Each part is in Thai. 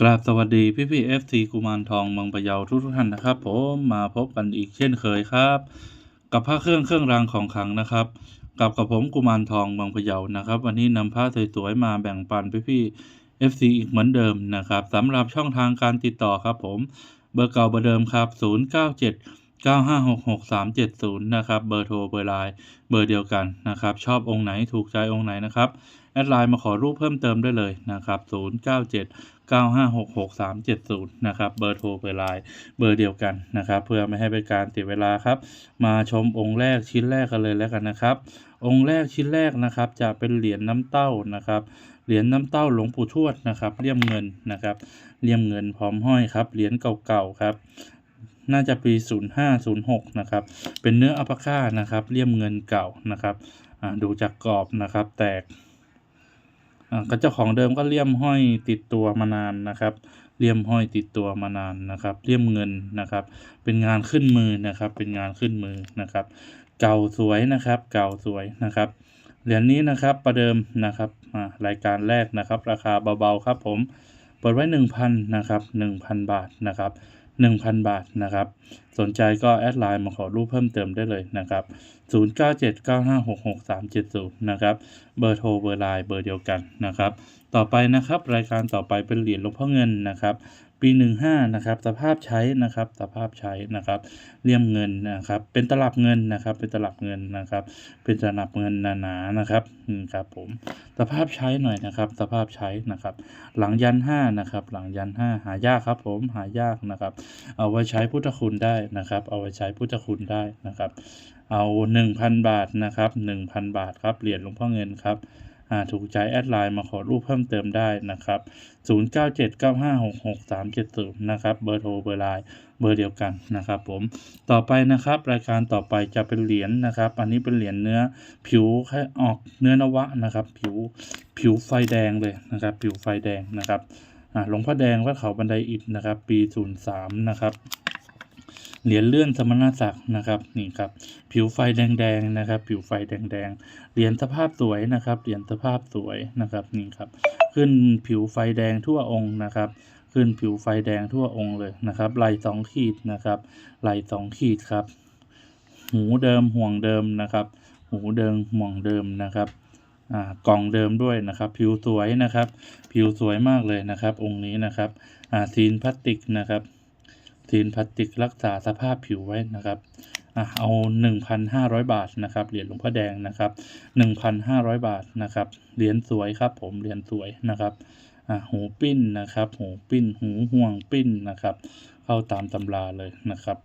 กราบสวัสดีพี่พี่เอฟซีกุมารทองเมืองพะเยาทุกทุกท่านนะครับผมมาพบกันอีกเช่นเคยครับ กับพระเครื่องเครื่องรางของขลังนะครับกับกับผมกุมารทองเมืองพะเยานะครับ วันนี้นำผ้าสวยๆมาแบ่งปันพี่พี่เอฟซีอีกเหมือนเดิมนะครับสำหรับช่องทางการติดต่อครับผมเบอร์เก่าเบอร์เดิมครับ097 9566370นะครับเบอร์โทรเบอร์ไลน์เบอร์เดียวกันนะครับชอบองค์ไหนถูกใจองค์ไหนนะครับ แอดไลน์มาขอรูปเพิ่มเติมได้เลยนะครับ 097 9566370 นะครับ เบอร์โทรเบอร์ไลน์เบอร์เดียวกันนะครับ เพื่อไม่ให้เป็นการเสียเวลาครับ มาชมองค์แรกชิ้นแรกกันเลยแล้วกันนะครับ องค์แรกชิ้นแรกนะครับ จะเป็นเหรียญน้ำเต้านะครับ เหรียญน้ำเต้าหลวงปู่ทวดนะครับเลี่ยมเงินนะครับเลี่ยมเงินพร้อมห้อยครับ เหรียญเก่าๆครับน่าจะปี 0506 นะครับ เป็นเนื้ออัปาก้านะครับ เลี่ยมเงินเก่านะครับอ่าดูจากกรอบนะครับ แตก ก็เจ้าของเดิมก็เลี่ยมห้อยติดตัวมานานนะครับ เลี่ยมห้อยติดตัวมานานนะครับ เลี่ยมเงินนะครับ เป็นงานขึ้นมือนะครับ เป็นงานขึ้นมือนะครับ เก่าสวยนะครับ เก่าสวยนะครับเหรียญนี้นะครับประเดิมนะครับอ่ารายการแรกนะครับ ราคาเบาๆครับผมเปิดไว้ 1,000นะครับ1,000 บาทนะครับ 1,000 บาทนะครับ สนใจก็แอดไลน์มาขอรูปเพิ่มเติมได้เลยนะครับ 0979566370 นะครับ เบอร์โทรเบอร์ไลน์เบอร์เดียวกันนะครับ ต่อไปนะครับ รายการต่อไปเป็นเหรียญหลวงพ่อเงินนะครับ ปี 15นะครับสภาพใช้นะครับสภาพใช้นะครับเลี่ยมเงินนะครับ เป็นตลับเงินนะครับ เป็นตลับเงินนะครับ เป็นตลับเงินหนาๆนะครับอืมครับผมสภาพใช้หน่อยนะครับสภาพใช้นะครับ หลังยันห้านะครับ หลังยันห้าหายากครับผมหายากนะครับ เอาไว้ใช้พุทธคุณได้นะครับ เอาไว้ใช้พุทธคุณได้นะครับ เอาหนึ่งพันบาทนะครับหนึ่งพันบาทครับเหรียญหลวงพ่อเงินครับ ถูกใจแอดไลน์มาขอรูปเพิ่มเติมได้นะครับ 0979566370 นะครับ เบอร์โทรเบอร์ไลน์เบอร์เดียวกันนะครับผม ต่อไปนะครับรายการต่อไปจะเป็นเหรียญนะครับ อันนี้เป็นเหรียญเนื้อผิวแค่ออกเนื้อนวะนะครับ ผิวผิวไฟแดงเลยนะครับ ผิวไฟแดงนะครับหลวงพ่อแดงวัดเขาบันไดอิฐนะครับ ปี 03 นะครับ เหรียญเลื่อนสมณศักดิ์นะครับนี่ครับผิวไฟแดงๆนะครับ ผิวไฟแดงๆเหรียญสภาพสวยนะครับเหรียญสภาพสวยนะครับนี่ครับขึ้นผิวไฟแดงทั่วองค์นะครับขึ้นผิวไฟแดงทั่วองค์เลยนะครับไหลสองขีดนะครับไหลสองขีดครับ หูเดิมห่วงเดิมนะครับ หูเดิมห่วงเดิมนะครับอ่ากล่องเดิมด้วยนะครับ ผิวสวยนะครับ ผิวสวยมากเลยนะครับ องค์นี้นะครับอ่าซีนพลาสติกนะครับ ซีนพลาสติกรักษาสภาพผิวไว้นะครับอะเอา 1,500 บาทนะครับ เหรียญหลวงพ่อแดงนะครับ 1,500 บาทนะครับ เหรียญสวยครับ ผมเหรียญสวยนะครับหูปิ้นนะครับ หูปิ้น หูห่วงปิ้นนะครับ เข้าตามตำราเลยนะครับ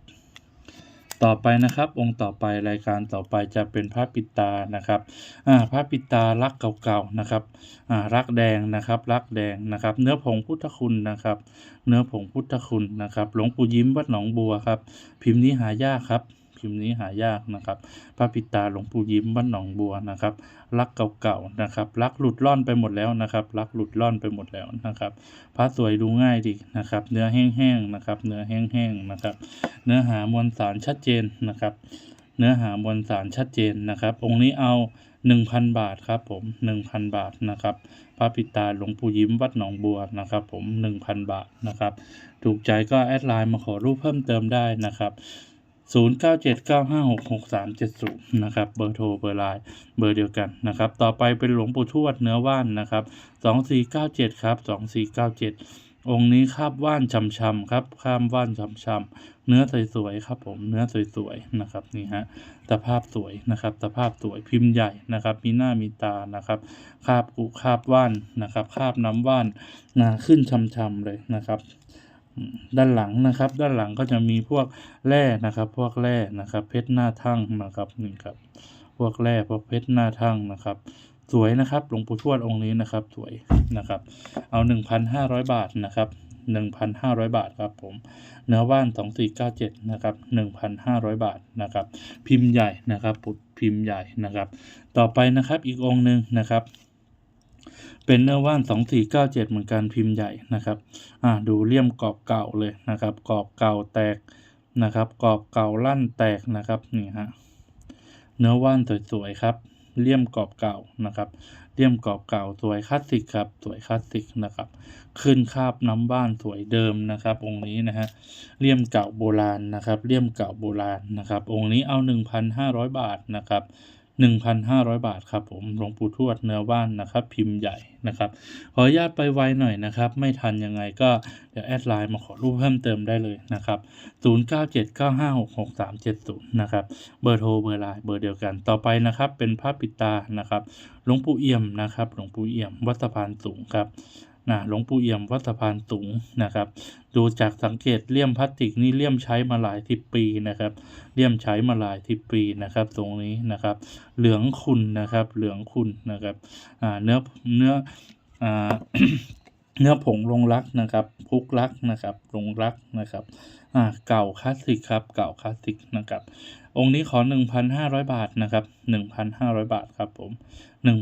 ต่อไปนะครับ องค์ต่อไปรายการต่อไปจะเป็นพระปิตานะครับอ่าพระปิตารักเก่าๆนะครับอ่ารักแดงนะครับ รักแดงนะครับ เนื้อผงพุทธคุณนะครับ เนื้อผงพุทธคุณนะครับ หลวงปู่ยิ้มวัดหนองบัวครับ พิมพ์นี้หายากครับ พิมพ์นี้หายากนะครับ พระปิตาหลวงปู่ยิ้มวัดหนองบัวนะครับ รักเก่าๆนะครับ รักหลุดล่อนไปหมดแล้วนะครับ รักหลุดล่อนไปหมดแล้วนะครับ พระสวยดูง่ายดีนะครับ เนื้อแห้งๆนะครับ เนื้อแห้งๆนะครับ เนื้อหามวลสารชัดเจนนะครับเนื้อหามวลสารชัดเจนนะครับ องค์นี้เอา 1,000 บาทครับผม1,000 บาทนะครับ พระปิตาหลวงปู่ยิ้มวัดหนองบัวนะครับผม1,000 บาทนะครับ ถูกใจก็แอดไลน์มาขอรูปเพิ่มเติมได้นะครับ 0979566370 นะครับ เบอร์โทร เบอร์ไลน์ เบอร์เดียวกันนะครับ ต่อไปเป็นหลวงปู่ทวดเนื้อว่านนะครับ 2497 ครับ 2497 องค์นี้คาบว่านช่ำๆครับ ข้ามว่านช่ำๆเนื้อสวยๆครับผม เนื้อสวยๆนะครับนี่ฮะสภาพสวยนะครับสภาพสวยพิมพ์ใหญ่นะครับ มีหน้ามีตานะครับ คาบกุคาบว่านนะครับ คาบน้ำว่านนะขึ้นช่ำๆเลยนะครับ ด้านหลังนะครับ ด้านหลังก็จะมีพวกแร่นะครับ พวกแร่นะครับ เพชรหน้าทั่งนะครับนี่ครับ พวกแร่พวกเพชรหน้าทั่งนะครับ สวยนะครับหลวงปู่ทวดองค์นี้นะครับ สวยนะครับ เอา 1,500 บาทนะครับ 1,500 บาทครับผม เนื้อว่าน 2497 นะครับ 1,500 บาทนะครับ พิมพ์ใหญ่นะครับปุดพิมพ์ใหญ่นะครับ ต่อไปนะครับอีกองค์หนึ่งนะครับ เป็นเนื้อว่าน 2497 เหมือนกันพิมพ์ใหญ่นะครับอ่าดูเลี่ยมกรอบเก่าเลยนะครับกรอบเก่าแตกนะครับกรอบเก่าลั่นแตกนะครับนี่ฮะเนื้อว่านสวยๆครับเลี่ยมกรอบเก่านะครับเลี่ยมกรอบเก่าสวยคลาสสิกครับสวยคลาสสิกนะครับขึ้นคาบน้ำบ้านสวยเดิมนะครับ องค์นี้นะฮะเลี่ยมเก่าโบราณนะครับเลี่ยมเก่าโบราณนะครับองค์นี้เอา 1,500 บาทนะครับ 1,500 บาทครับผมหลวงปู่ทวดเนื้อว่านนะครับ พิมพ์ใหญ่นะครับ ขออนุญาตไปไวหน่อยนะครับ ไม่ทันยังไงก็เดี๋ยวแอดไลน์มาขอรูปเพิ่มเติมได้เลยนะครับ 0979566370 นะครับเบอร์โทรเบอร์ไลน์เบอร์เดียวกันต่อไปนะครับ เป็นพระปิดตานะครับหลวงปู่เอี่ยมนะครับหลวงปู่เอี่ยมวัดสะพานสูงครับ นะหลวงปู่เอี่ยมวัดสะพานสูงนะครับ ดูจากสังเกตเลี่ยมพลาสติกนี่เลี่ยมใช้มาหลายสิบปีนะครับเลี่ยมใช้มาหลายสิบปีนะครับ ตรงนี้นะครับ เหลืองคุณนะครับ เหลืองคุณนะครับอ่าเนื้อเนื้ออ่า เนื้อผงลงรักนะครับพุกรักนะครับลงรักนะครับอ่าเก่าคลาสสิกครับเก่าคลาสสิกนะครับ องค์นี้ขอ 1,500 บาทนะครับ1,500 บาทครับผม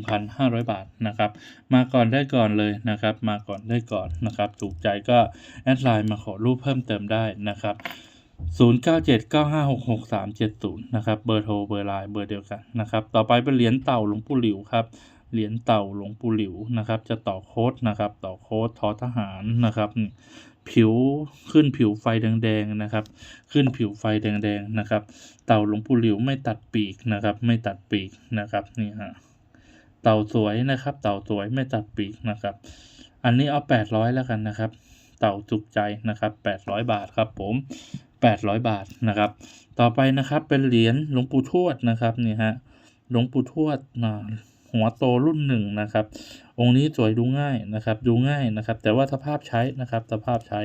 1,500 บาทนะครับ มาก่อนได้ก่อนเลยนะครับ มาก่อนได้ก่อนนะครับ ถูกใจก็แอดไลน์มาขอรูปเพิ่มเติมได้นะครับ0979566370 นะครับ เบอร์โทร เบอร์ไลน์ เบอร์เดียวกันนะครับ ต่อไปเป็นเหรียญเต่าหลวงปู่หลิวครับ เหรียญเต่าหลวงปู่หลิวนะครับ จะต่อโค้ดนะครับต่อโค้ดทอทหารนะครับผิวขึ้นผิวไฟแดงๆนะครับ ขึ้นผิวไฟแดงๆนะครับ เต่าหลวงปู่หลิวไม่ตัดปีกนะครับ ไม่ตัดปีกนะครับนี่ฮะเต่าสวยนะครับ เต่าสวยไม่ตัดปีกนะครับ อันนี้เอาแปดร้อยแล้วกันนะครับ เต่าจุกใจนะครับแปดร้อยบาทครับผมแปดร้อยบาทนะครับ ต่อไปนะครับเป็นเหรียญหลวงปู่ทวดนะครับนี่ฮะหลวงปู่ทวดอ่า หัวโตรุ่นหนึ่งนะครับ องค์นี้สวยดูง่ายนะครับ ดูง่ายนะครับ แต่ว่าสภาพใช้นะครับสภาพใช้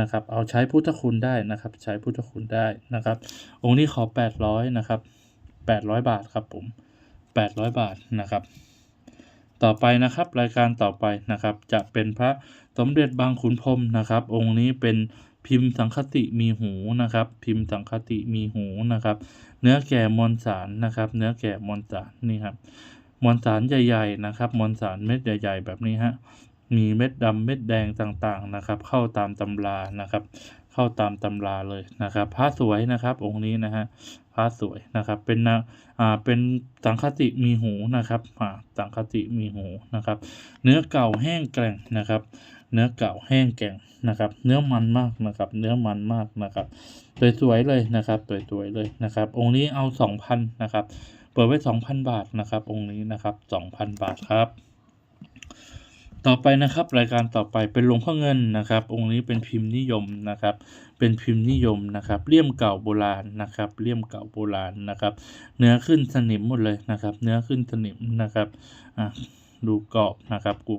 นะครับ เอาใช้พุทธคุณได้นะครับ ใช้พุทธคุณได้นะครับ องค์นี้ขอแปดร้อยนะครับแปดร้อยบาทครับผมแปดร้อยบาทนะครับ ต่อไปนะครับรายการต่อไปนะครับ จะเป็นพระสมเด็จบางขุนพรมนะครับ องค์นี้เป็นพิมพ์สังคติมีหูนะครับ พิมพ์สังคติมีหูนะครับ เนื้อแก่มวลสารนะครับ เนื้อแก่มวลสารนี่ครับ มวลสารใหญ่ๆนะครับมวลสารเม็ดใหญ่ ๆ แบบนี้ฮะมีเม็ดดำเม็ดแดงต่างๆนะครับ เข้าตามตำรานะครับ เข้าตามตำราเลยนะครับพระสวยนะครับองค์นี้นะฮะพระสวยนะครับ เป็นนะอ่าเป็นสังคติมีหูนะครับอ่าสังคติมีหูนะครับ เนื้อเก่าแห้งแกร่งนะครับ เนื้อเก่าแห้งแกร่งนะครับ เนื้อมันมากนะครับ เนื้อมันมากนะครับสวยๆเลยนะครับสวยๆเลยนะครับ องค์นี้เอาสองพันนะครับ เปิดไว้สองพันบาทนะครับ องค์นี้นะครับสองพันบาทครับ ต่อไปนะครับรายการต่อไปเป็นหลวงพ่อเงินนะครับ องค์นี้เป็นพิมพ์นิยมนะครับ เป็นพิมพ์นิยมนะครับเลี่ยมเก่าโบราณนะครับเลี่ยมเก่าโบราณนะครับ เนื้อขึ้นสนิมหมดเลยนะครับ เนื้อขึ้นสนิมนะครับอะดูกรอบนะครับกู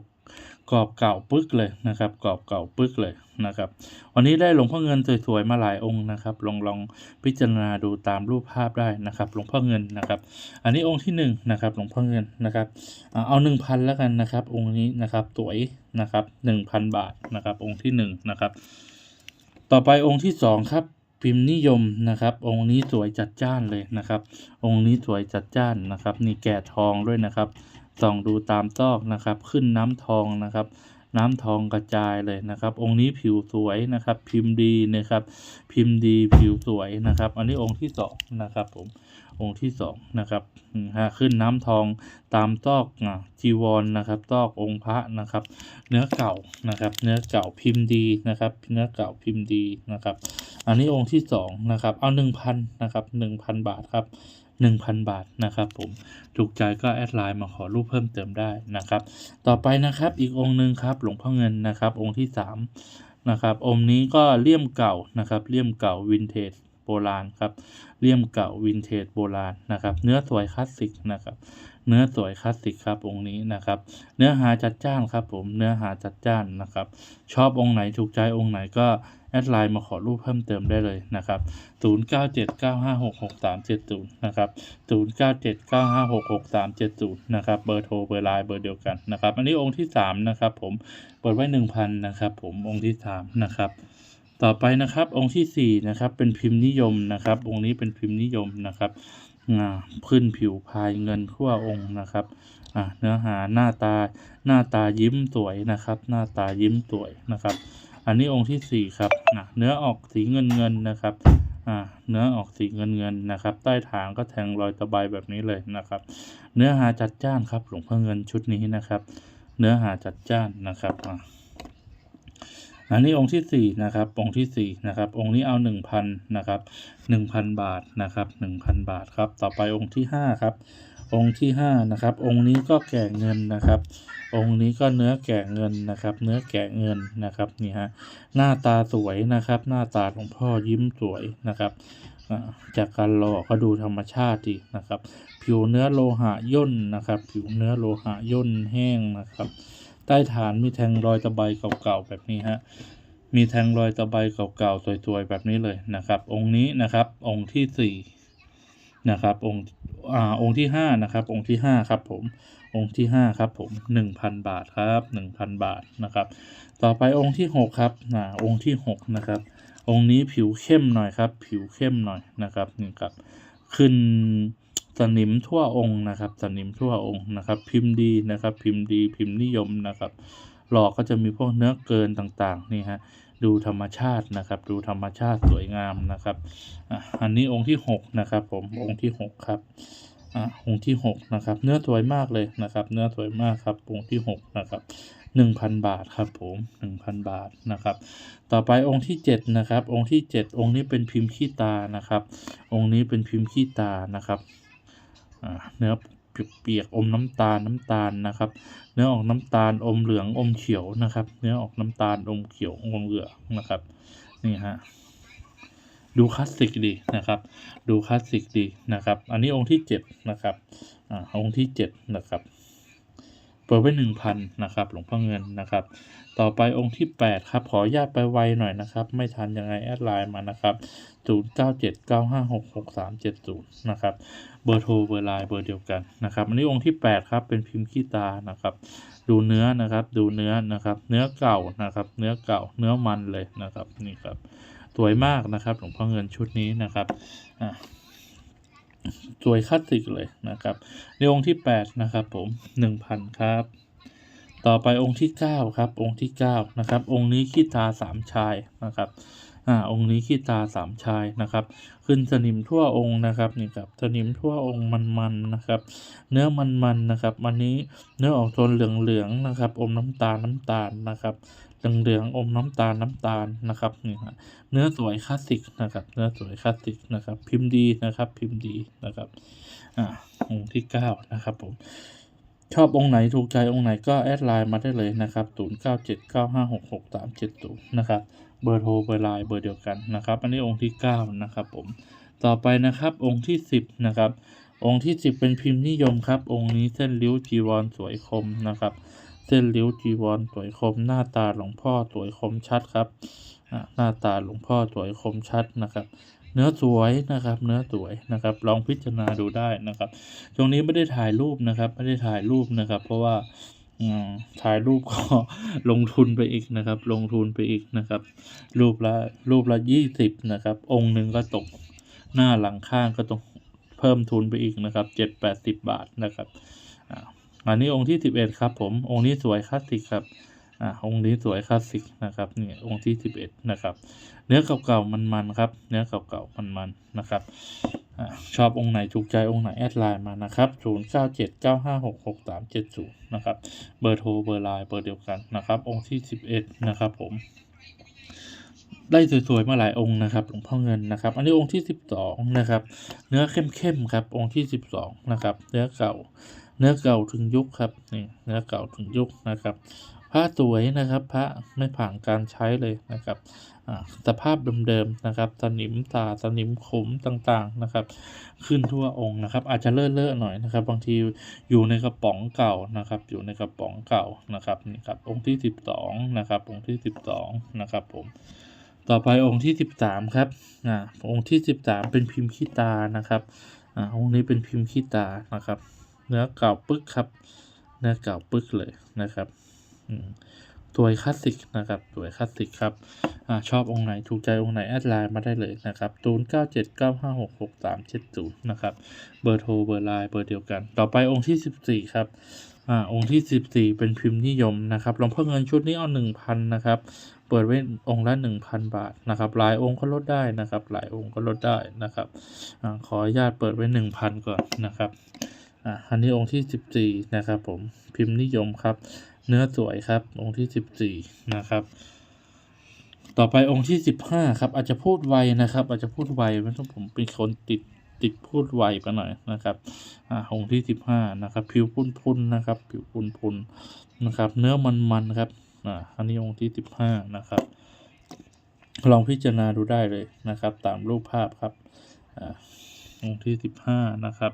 กรอบเก่าปึ๊กเลยนะครับกรอบเก่าปึ๊กเลย นะครับ วันนี้ได้หลวงพ่อเงินสวยๆมาหลายองค์นะครับลองลองพิจารณาดูตามรูปภาพได้นะครับ หลวงพ่อเงินนะครับ อันนี้องค์ที่หนึ่งนะครับ หลวงพ่อเงินนะครับเอาหนึ่งพันแล้วกันนะครับ องค์นี้นะครับสวยนะครับหนึ่งพันบาทนะครับ องค์ที่หนึ่งนะครับ ต่อไปองค์ที่สองครับพิมพ์นิยมนะครับ องค์นี้สวยจัดจ้านเลยนะครับ องค์นี้สวยจัดจ้านนะครับนี่แก่ทองด้วยนะครับส่องดูตามซอกนะครับ ขึ้นน้ำทองนะครับ น้ำทองกระจายเลยนะครับ องค์นี้ผิวสวยนะครับ พิมพ์ดีนะครับ พิมพ์ดีผิวสวยนะครับ อันนี้องค์ที่สองนะครับผมองค์ที่สองนะครับฮะขึ้นน้ำทองตามซอกจีวรนะครับซอกองค์พระนะครับ เนื้อเก่านะครับ เนื้อเก่าพิมพ์ดีนะครับ เนื้อเก่าพิมพ์ดีนะครับ อันนี้องค์ที่สองนะครับ เอาหนึ่งพันนะครับหนึ่งพันบาทครับ หนึ่งพันบาทนะครับผมถูกใจก็แอดไลน์มาขอรูปเพิ่มเติมได้นะครับ ต่อไปนะครับอีกองค์หนึ่งครับหลวงพ่อเงินนะครับ องค์ที่สามนะครับองค์นี้ก็เลี่ยมเก่านะครับเลี่ยมเก่าวินเทจโบราณครับเลี่ยมเก่าวินเทจโบราณนะครับ เนื้อสวยคลาสสิกนะครับเนื้อสวยคลาสสิกครับองค์นี้นะครับ เนื้อหาจัดจ้านครับผมเนื้อหาจัดจ้านนะครับ ชอบองค์ไหนถูกใจองค์ไหนก็ อดไลน์มาขอรูปเพิ่มเติมได้เลยนะครับ 0979566370 นะครับ 0979566370 นะครับ เบอร์โทร เบอร์ไลน์เบอร์เดียวกันนะครับ อันนี้องค์ที่ 3 นะครับผม เปิดไว้ 1,000 นะครับผม องค์ที่ 3 นะครับต่อไปนะครับองค์ที่4นะครับเป็นพิมพ์นิยมนะครับ องค์นี้เป็นพิมพ์นิยมนะครับอ่าขึ้นผิวพายเงินทั่วองค์นะครับอ่าเนื้อหาหน้าตาหน้าตายิ้มสวยนะครับ หน้าตายิ้มสวยนะครับ อันนี้องค์ที่สี่ครับนะเนื้อออกสีเงินเงินนะครับอ่าเนื้อออกสีเงินเงินนะครับ ใต้ฐานก็แทงรอยตะไบแบบนี้เลยนะครับ เนื้อหาจัดจ้านครับหลวงพ่อเงินชุดนี้นะครับ เนื้อหาจัดจ้านนะครับอ่าอันนี้องค์ที่สี่นะครับ องค์ที่สี่นะครับ องค์นี้เอาหนึ่งพันนะครับหนึ่งพันบาทนะครับหนึ่งพันบาทครับ ต่อไปองค์ที่ห้าครับ องค์ที่ห้านะครับ องค์นี้ก็แก่เงินนะครับ องค์นี้ก็เนื้อแก่เงินนะครับ เนื้อแก่เงินนะครับนี่ฮะหน้าตาสวยนะครับ หน้าตาหลวงพ่อยิ้มสวยนะครับจากการหล่อก็ดูธรรมชาติดีนะครับ ผิวเนื้อโลหะย่นนะครับ ผิวเนื้อโลหะย่นแห้งนะครับ ใต้ฐานมีแทงรอยตะไบเก่าๆแบบนี้ฮะมีแทงรอยตะไบเก่าๆสวยๆแบบนี้เลยนะครับ องค์นี้นะครับองค์ที่สี่นะครับองค์อ่าองค์ที่ห้านะครับองค์ที่ห้าครับผม องค์ที่ห้าครับผมหนึ่งพันบาทครับหนึ่งพันบาทนะครับ ต่อไปองค์ที่หกครับอ่าองค์ที่หกนะครับ องค์นี้ผิวเข้มหน่อยครับ ผิวเข้มหน่อยนะครับนี่ครับ ขึ้นสนิมทั่วองค์นะครับ สนิมทั่วองค์นะครับ พิมพ์ดีนะครับ พิมพ์ดี พิมพ์นิยมนะครับ หลอกก็จะมีพวกเนื้อเกินต่างๆนี่ฮะดูธรรมชาตินะครับ ดูธรรมชาติสวยงามนะครับอะอันนี้องค์ที่หกนะครับ ผมองค์ที่หกครับ อะองค์ที่หกนะครับเนื้อสวยมากเลยนะครับ เนื้อสวยมากครับองค์ที่หกนะครับหนึ่งพันบาทครับผมหนึ่งพันบาทนะครับ ต่อไปองค์ที่เจ็ดนะครับองค์ที่เจ็ดองค์นี้เป็นพิมพ์ขี้ตานะครับ องค์นี้เป็นพิมพ์ขี้ตานะครับอ่าเนื้อเปียกอมน้ำตาลน้ำตาลนะครับ เนื้อออกน้ำตาลอมเหลืองอมเขียวนะครับ เนื้อออกน้ำตาลอมเขียวอมเหลืองนะครับนี่ฮะ ดูคลาสสิกดีนะครับ ดูคลาสสิกดีนะครับ อันนี้องค์ที่เจ็ดนะครับอ่าองค์ที่เจ็ดนะครับเปิดไว้หนึ่งพันนะครับหลวงพ่อเงินนะครับ ต่อไปองค์ที่แปดครับ ขอญาตไปไวหน่อยนะครับ ไม่ทันยังไงแอดไลน์มานะครับศูนย์เก้าเจ็ดเก้าห้าหกหกสามเจ็ดศูนย์นะครับเบอร์โทรเบอร์ไลน์เบอร์เดียวกันนะครับอันนี้องค์ที่แปดครับ เป็นพิมพ์ขี้ตานะครับ ดูเนื้อนะครับดูเนื้อนะครับ เนื้อเก่านะครับ เนื้อเก่าเนื้อมันเลยนะครับนี่ครับ สวยมากนะครับหลวงพ่อเงินชุดนี้นะครับอะสวยคลาสสิกเลยนะครับในองค์ที่แปดนะครับผมหนึ่งพันครับ ต่อไปองค์ที่เก้าครับ องค์ที่เก้านะครับ องค์นี้ขี้ตาสามชายนะครับ อ่าองค์นี้ขี้ตาสามชายนะครับ ขึ้นสนิมทั่วองค์นะครับนี่ครับสนิมทั่วองค์มันๆนะครับ เนื้อมันๆนะครับอันนี้เนื้อออกโทนเหลืองๆนะครับ อมน้ำตาลน้ำตาลนะครับเหลืองๆอมน้ำตาลน้ำตาลนะครับนี่ฮะเนื้อสวยคลาสสิกนะครับ เนื้อสวยคลาสสิกนะครับ พิมพ์ดีนะครับ พิมพ์ดีนะครับอ่าองค์ที่เก้านะครับผมชอบองค์ไหนถูกใจองค์ไหนก็แอดไลน์มาได้เลยนะครับ 0 9 7 9 5 6 6 3 7 0 นะครับ เบอร์โทรเบอร์ไลน์เบอร์เดียวกันนะครับ อันนี้องค์ที่เก้านะครับผมต่อไปนะครับองค์ที่สิบนะครับ องค์ที่สิบเป็นพิมพ์นิยมครับ องค์นี้เส้นริ้วจีวรสวยคมนะครับ เส้นริ้วจีวรสวยคม หน้าตาหลวงพ่อสวยคมชัดครับหน้าตาหลวงพ่อสวยคมชัดนะครับเนื้อสวยนะครับ เนื้อสวยนะครับ ลองพิจารณาดูได้นะครับ ตรงนี้ไม่ได้ถ่ายรูปนะครับ ไม่ได้ถ่ายรูปนะครับ เพราะว่า ถ่ายรูปก็ลงทุนไปอีกนะครับ ลงทุนไปอีกนะครับ รูปละรูปละยี่สิบนะครับ องค์หนึ่งก็ตกหน้าหลังข้างก็ต้องเพิ่มทุนไปอีกนะครับเจ็ดแปดสิบบาทนะครับอันนี้องค์ที่สิบเอ็ดครับผมองค์นี้สวยคลาสสิกครับอ่าองค์นี้สวยคลาสสิกนะครับนี่องค์ที่สิบเอ็ดนะครับ เนื้อเก่าๆมันๆครับ เนื้อเก่าๆมันๆนะครับ ชอบองค์ไหนถูกใจองค์ไหน แอดไลน์มานะครับ 0 9 7 9 5 6 6 3 7 0 นะครับ เบอร์โทรเบอร์ไลน์เบอร์เดียวกันนะครับ องค์ที่ 11 นะครับผม ได้สวยๆมาหลายองค์นะครับหลวงพ่อเงินนะครับ อันนี้องค์ที่ 12 นะครับ เนื้อเข้มๆครับ องค์ที่ 12 นะครับ เนื้อเก่า เนื้อเก่าถึงยุคครับ นี่ เนื้อเก่าถึงยุคนะครับพระสวยนะครับ พระไม่ผ่านการใช้เลยนะครับสภาพเดิมๆนะครับ สนิมตาสนิมขมต่างๆนะครับ ขึ้นทั่วองค์นะครับ อาจจะเลอะๆหน่อยนะครับ บางทีอยู่ในกระป๋องเก่านะครับ อยู่ในกระป๋องเก่านะครับนี่ครับองค์ที่สิบสองนะครับ องค์ที่สิบสองนะครับผมต่อไปองค์ที่สิบสามครับอ่าองค์ที่สิบสามเป็นพิมพ์ขี้ตานะครับอ่าองค์นี้เป็นพิมพ์ขี้ตานะครับ เนื้อเก่าปึ๊กครับ เนื้อเก่าปึ๊กเลยนะครับ อืมสวยคลาสสิกนะครับสวยคลาสสิกครับอชอบองค์ไหนถูกใจองค์ไหนแอดไลน์มาได้เลยนะครับ0 9 7 9 5 6 6 3 7 0นะครับ เบอร์โทรเบอร์ไลน์เบอร์เดียวกัน ต่อไปองค์ที่14ครับอ่าองค์ที่สิบสี่เป็นพิมพ์นิยมนะครับหลวงพ่อเงินชุดนี้เอาหนึ่งพันนะครับ เปิดไว้องค์ละหนึ่งพันบาทนะครับ หลายองค์ก็ลดได้นะครับ หลายองค์ก็ลดได้นะครับอาขออนุญาตเปิดไว้หนึ่งพันก่อนนะครับอ่าอันนี้องค์ที่สิบสี่นะครับผมพิมพ์นิยมครับ เนื้อสวยครับ องค์ที่สิบสี่นะครับ ต่อไปองค์ที่สิบห้าครับ อาจจะพูดไวนะครับ อาจจะพูดไวเพราะผมเป็นคนติดติดพูดไวไปหน่อยนะครับอ่าองค์ที่สิบห้านะครับ ผิวพุนๆนะครับ ผิวพุนๆนะครับ เนื้อมันๆครับอ่าอันนี้องค์ที่สิบห้านะครับ ลองพิจารณาดูได้เลยนะครับ ตามรูปภาพครับอ่าองค์ที่สิบห้านะครับ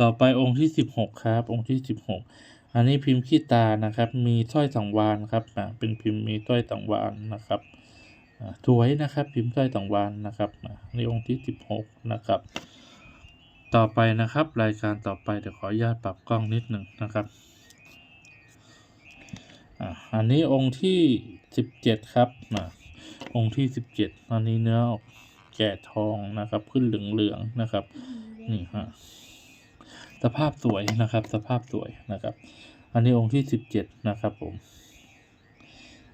ต่อไปองค์ที่สิบหกครับ องค์ที่สิบหก อันนี้พิมพ์ขี้ตานะครับ มีสร้อยสังวานครับอ่าเป็นพิมพ์มีสร้อยสังวานนะครับอ่าสวยนะครับ พิมพ์สร้อยสังวานนะครับอ่าอันองค์ที่สิบหกนะครับ ต่อไปนะครับ รายการต่อไปเดี๋ยวขออนุญาตปรับกล้องนิดหนึ่งนะครับอ่าอันนี้องค์ที่สิบเจ็ดครับอ่าองค์ที่สิบเจ็ดอันนี้เนื้อออกแก่ทองนะครับ ขึ้นเหลืองๆนะครับ นี่ฮะ สภาพสวยนะครับ สภาพสวยนะครับ อันนี้องค์ที่สิบเจ็ดนะครับผม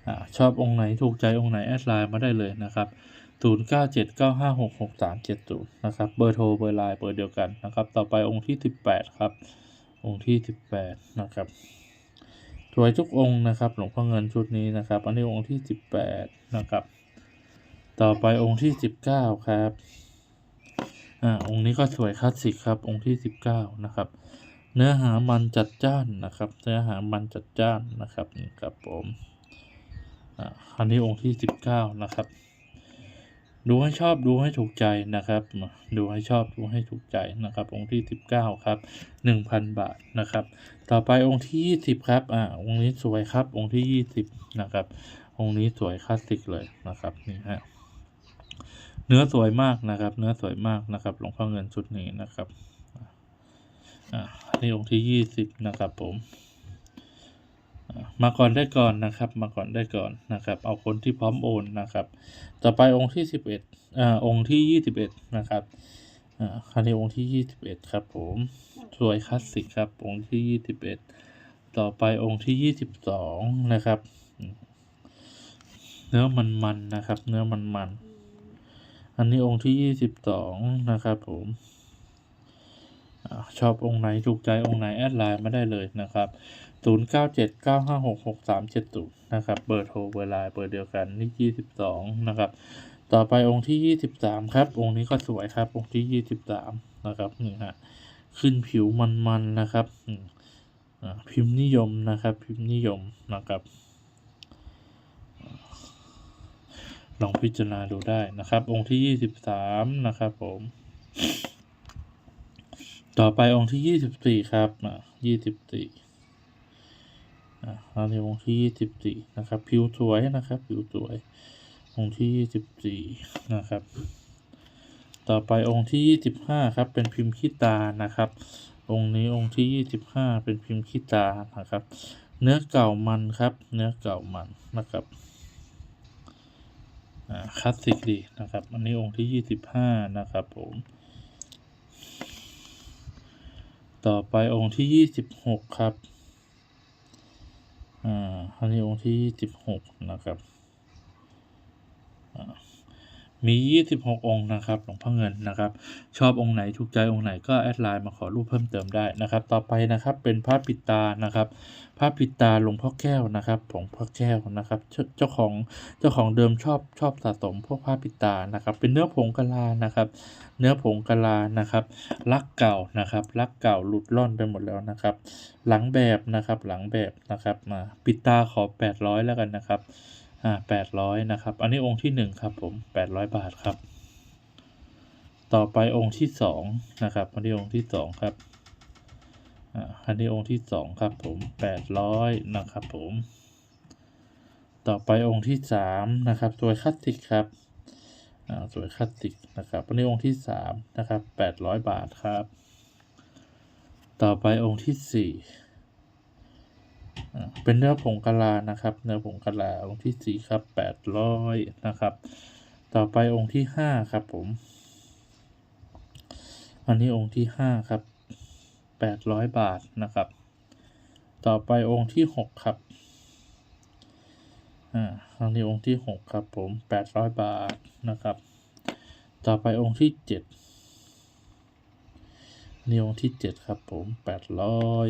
อชอบองค์ไหนถูกใจองค์ไหนแอดไลน์มาได้เลยนะครับศูนย์เก้าเจ็ดเก้าห้าหกหกสามเจ็ดศูนย์นะครับ เบอร์โทรเบอร์ไลน์เบอร์เดียวกันนะครับ ต่อไปองค์ที่สิบแปดครับ องค์ที่สิบแปดนะครับ สวยทุกองค์นะครับ หลวงพ่อเงินชุดนี้นะครับ อันนี้องค์ที่สิบแปดนะครับ ต่อไปองค์ที่สิบเก้าครับ อ่าองค์นี้ก็สวยคลาสสิกครับ องค์ที่สิบเก้านะครับ เนื้อหามันจัดจ้านนะครับ เนื้อหามันจัดจ้านนะครับนี่ครับผมอ่าอันนี้องค์ที่สิบเก้านะครับ ดูให้ชอบดูให้ถูกใจนะครับ ดูให้ชอบดูให้ถูกใจนะครับ องค์ที่สิบเก้าครับหนึ่งพันบาทนะครับ ต่อไปองค์ที่ยี่สิบครับอ่าองค์นี้สวยครับ องค์ที่ยี่สิบนะครับ องค์นี้สวยคลาสสิกเลยนะครับนี่ฮะ เนื้อสวยมากนะครับ เนื้อสวยมากนะครับหลวงพ่อเงินชุดนี้นะครับอ่าอันนี้องค์ที่ยี่สิบนะครับ ผมอ่ามาก่อนได้ก่อนนะครับ มาก่อนได้ก่อนนะครับ เอาคนที่พร้อมโอนนะครับ ต่อไปองค์ที่สิบเอ็ดอ่าองค์ที่ยี่สิบเอ็ดนะครับอ่าอันนี้องค์ที่ยี่สิบเอ็ดครับ ผมสวยคลาสสิกครับ องค์ที่ยี่สิบเอ็ดต่อไปองค์ที่ยี่สิบสองนะครับ เนื้อมันๆนะครับ เนื้อมันๆ อันนี้องค์ที่ยี่สิบสองนะครับผมอชอบองค์ไหนถูกใจองค์ไหนแอดไลน์มาได้เลยนะครับศูนย์เก้าเจ็ดเก้าห้าหกหกสามเจ็ดศูนย์นะครับ เบอร์โทรเบอร์ไลน์เบอร์เดียวกันนี่ยี่สิบสองนะครับ ต่อไปองค์ที่ยี่สิบสามครับ องค์นี้ก็สวยครับ องค์ที่ยี่สิบสามนะครับนี่ฮะขึ้นผิวมันๆนะครับอ่าพิมพ์นิยมนะครับ พิมพ์นิยมนะครับ ลองพิจารณาดูได้นะครับ องค์ที่ยี่สิบสามนะครับผม ต่อไปองค์ที่ยี่สิบสี่ครับอ่ายี่สิบสี่อ่าอันองค์ที่ยี่สิบสี่นะครับ ผิวสวยนะครับ ผิวสวย องค์ที่ยี่สิบสี่นะครับ ต่อไปองค์ที่ยี่สิบห้าครับ เป็นพิมพ์ขี้ตานะครับ องค์นี้องค์ที่ยี่สิบห้าเป็นพิมพ์ขี้ตานะครับ เนื้อเก่ามันครับ เนื้อเก่ามันนะครับ คลาสสิกดีนะครับ อันนี้องค์ที่ยี่สิบห้านะครับผม ต่อไปองค์ที่ยี่สิบหกครับ อ่า อันนี้องค์ที่ยี่สิบหกนะครับ อ่า มียี่สิบหกองค์นะครับหลวงพ่อเงินนะครับ ชอบองค์ไหนถูกใจองค์ไหนก็แอดไลน์มาขอรูปเพิ่มเติมได้นะครับ ต่อไปนะครับเป็นพระปิตานะครับพระปิตาหลวงพ่อแก้วนะครับหลวงพ่อแก้วนะครับ เจ้าของเจ้าของเดิมชอบชอบสะสมพวกผ้าปิตานะครับ เป็นเนื้อผงกะลานะครับ เนื้อผงกะลานะครับลักเก่านะครับลักเก่าหลุดล่อนไปหมดแล้วนะครับ หลังแบบนะครับหลังแบบนะครับมาปิตาขอแปดร้อยแล้วกันนะครับ อ่าแปดร้อยนะครับ อันนี้องค์ที่หนึ่งครับผมแปดร้อยบาทครับ ต่อไปองค์ที่สองนะครับอันนี้องค์ที่สองครับอ่าอันนี้องค์ที่สองครับผมแปดร้อยนะครับผม ต่อไปองค์ที่สามนะครับสวยคลาสสิกครับอ่าสวยคลาสสิกนะครับอันนี้องค์ที่สามนะครับแปดร้อยบาทครับ ต่อไปองค์ที่สี่ เป็นเนื้อผงกะลานะครับ เนื้อผงกะลาองค์ที่สี่ครับแปดร้อยนะครับ ต่อไปองค์ที่ห้าครับผม อันนี้องค์ที่ห้าครับแปดร้อยบาทนะครับ ต่อไปองค์ที่หกครับอ่าครั้งนี้องค์ที่หกครับผมแปดร้อยบาทนะครับ ต่อไปองค์ที่เจ็ดนี่องค์ที่เจ็ดครับผมแปดร้อย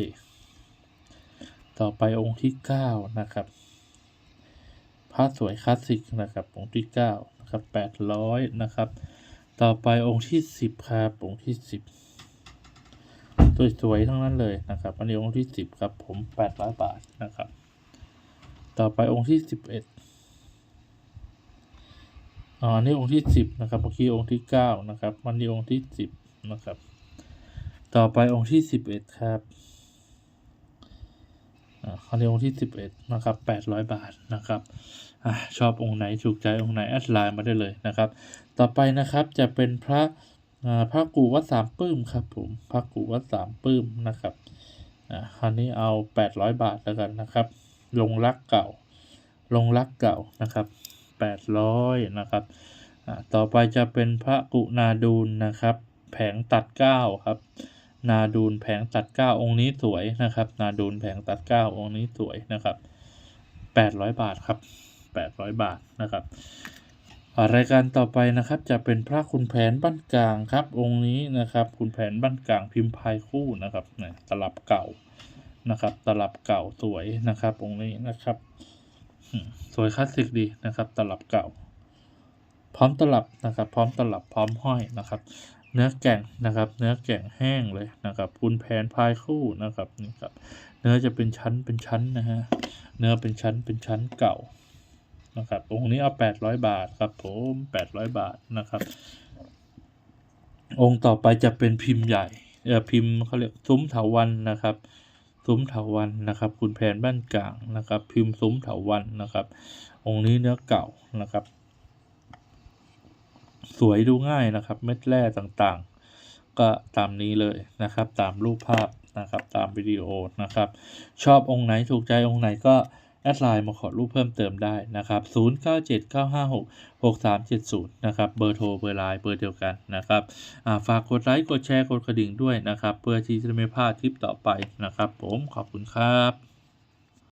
ต่อไปองค์ที่เก้านะครับพระสวยคลาสสิกนะครับองค์ที่เก้านะครับแปดร้อยนะครับ ต่อไปองค์ที่สิบครับองค์ที่สิบสวยๆทั้งนั้นเลยนะครับอันนี้องค์ที่สิบครับผมแปดร้อยบาทนะครับ ต่อไปองค์ที่สิบเอ็ดอ๋ออันนี้องค์ที่สิบนะครับเมื่อกี้องค์ที่เก้านะครับวันนี้องค์ที่สิบนะครับ ต่อไปองค์ที่สิบเอ็ดครับ อ่าคราวนี้องค์ที่สิบเอ็ดนะครับแปดร้อยบาทนะครับอ่าชอบองค์ไหนถูกใจองค์ไหนแอดไลน์มาได้เลยนะครับ ต่อไปนะครับจะเป็นพระอ่าพระกูวัดสามปื้มครับผมพระกูวัดสามปื้มนะครับอ่าคราวนี้เอาแปดร้อยบาทแล้วกันนะครับ ลงรักเก่า ลงรักเก่านะครับแปดร้อยนะครับอ่าต่อไปจะเป็นพระกุนาดูลนะครับ แผงตัดเก้าครับ นาดูลแผงตัดเก้าองค์นี้สวยนะครับ นาดูลแผงตัดเก้าองค์นี้สวยนะครับแปดร้อยบาทครับแปดร้อยบาทนะครับรายการต่อไปนะครับจะเป็นพระคุณแผนบ้านกลางครับ องค์นี้นะครับ คุณแผนบ้านกลางพิมพ์พายคู่นะครับตลับเก่านะครับ ตลับเก่าสวยนะครับ องค์นี้นะครับ สวยคลาสสิกดีนะครับ ตลับเก่า พร้อมตลับนะครับ พร้อมตลับพร้อมห้อยนะครับ เนื้อแก่งนะครับ เนื้อแก่งแห้งเลยนะครับคุณแผนพายคู่นะครับนี่ครับ เนื้อจะเป็นชั้นเป็นชั้นนะฮะ เนื้อเป็นชั้นเป็นชั้นเก่านะครับองค์นี้เอาแปดร้อยบาทครับผมแปดร้อยบาทนะครับ องค์ต่อไปจะเป็นพิมพ์ใหญ่เออพิมพ์เขาเรียกซุ้มเถาวันนะครับซุ้มเถาวันนะครับคุณแผนบ้านกลางนะครับ พิมพ์ซุ้มเถาวันนะครับ องค์นี้เนื้อเก่านะครับ สวยดูง่ายนะครับ เม็ดแร่ต่างๆ ก็ตามนี้เลยนะครับ ตามรูปภาพนะครับ ตามวิดีโอนะครับ ชอบองค์ไหนถูกใจองค์ไหนก็แอดไลน์มาขอรูปเพิ่มเติมได้นะครับ 0979566370 นะครับ เบอร์โทร เบอร์ไลน์ เบอร์เดียวกันนะครับาฝากกดไลค์ กดแชร์ กดกระดิ่งด้วยนะครับ เพื่อที่จะไม่พลาดคลิปต่อไปนะครับ ผม ขอบคุณครับ